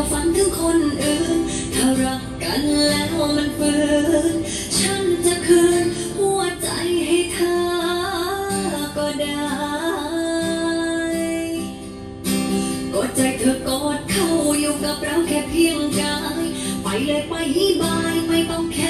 าฝันถึงคนอื่น ถ้ารักกันแล้วมันฝืน ฉันจะคืนหัวใจให้เธอก็ได้ กดใจเธอกอดเข้าอยู่กับเราแค่เพียงกาย ไปเลยไปบายไม่ต้องแค่